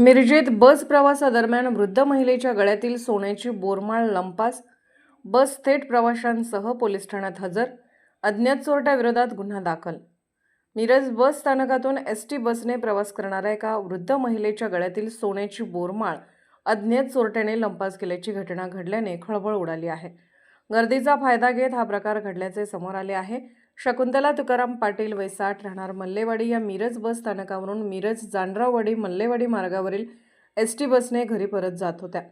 मिरजेत बस प्रवासादरम्यान वृद्ध महिलेच्या गळ्यातील सोन्याची बोरमाळ लंपास बस थेट प्रवाशांसह पोलीस ठाण्यात हजर अज्ञात चोरट्याविरोधात गुन्हा दाखल. मिरज बस स्थानकातून एस टी बसने प्रवास करणाऱ्या एका वृद्ध महिलेच्या गळ्यातील सोन्याची बोरमाळ अज्ञात चोरट्याने लंपास केल्याची घटना घडल्याने खळबळ उडाली आहे. गर्दीचा फायदा घेत हा प्रकार घडल्याचे समोर आले आहे. शकुंतला तुकाराम पाटील वैसाठ राहणार मल्लेवाडी या मिरज बस स्थानकावरून मिरज जांडराववाडी मल्लेवाडी मार्गावरील एस टी बसने घरी परत जात होत्या.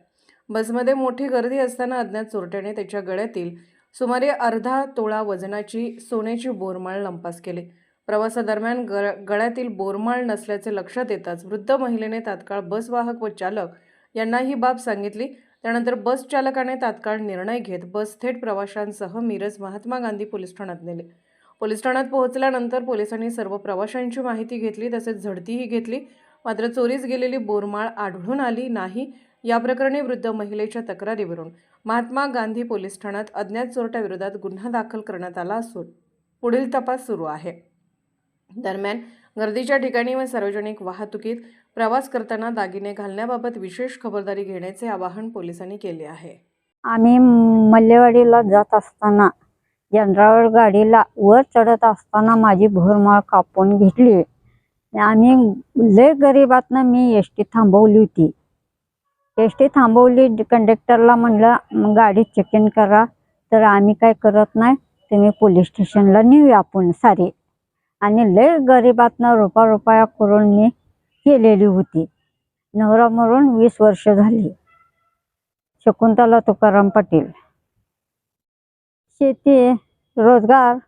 बसमध्ये मोठी गर्दी असताना अज्ञात चोरट्याने त्याच्या गळ्यातील सुमारे अर्धा तोळा वजनाची सोन्याची बोरमाळ लंपास केली. प्रवासादरम्यान गळ गळ्यातील बोरमाळ नसल्याचे लक्षात येताच वृद्ध महिलेने तात्काळ बस वाहक व चालक यांना ही बाब सांगितली. त्यानंतर बस चालकाने तात्काळ निर्णय घेत बस थेट प्रवाशांसह मिरज महात्मा गांधी पोलीस ठाण्यात नेले. पोलीस ठाण्यात पोहोचल्यानंतर पोलिसांनी सर्व प्रवाशांची माहिती घेतली तसेच झडतीही घेतली. मात्र चोरीस गेलेली बोरमाळ आढळून आली नाही. या प्रकरणी वृद्ध महिलेच्या तक्रारीवरून महात्मा गांधी पोलीस ठाण्यात अज्ञात चोरट्याविरोधात गुन्हा दाखल करण्यात आला असून पुढील तपास सुरू आहे. दरम्यान गर्दीच्या ठिकाणी व सार्वजनिक वाहतुकीत प्रवास करताना दागिने घालण्याबाबत विशेष खबरदारी घेण्याचे आवाहन पोलिसांनी केले आहे. आम्ही मल्लेवाडीला जात असताना जनरावर गाडीला वर चढत असताना माझी भोरमाळ कापून घेतली. आम्ही लय गरीबातनं मी एस टी थांबवली होती. एस टी थांबवली कंडक्टरला म्हणलं गाडी चेक इन करा. तर आम्ही काय करत नाही तुम्ही पोलीस स्टेशनला नेऊया आपण सारे. आणि लय गरीबातनं रुपा रुपया करून मी केलेली होती. नवरा मरून वीस वर्ष झाली. शकुंतला तुकाराम पाटील. शेती रोजगार.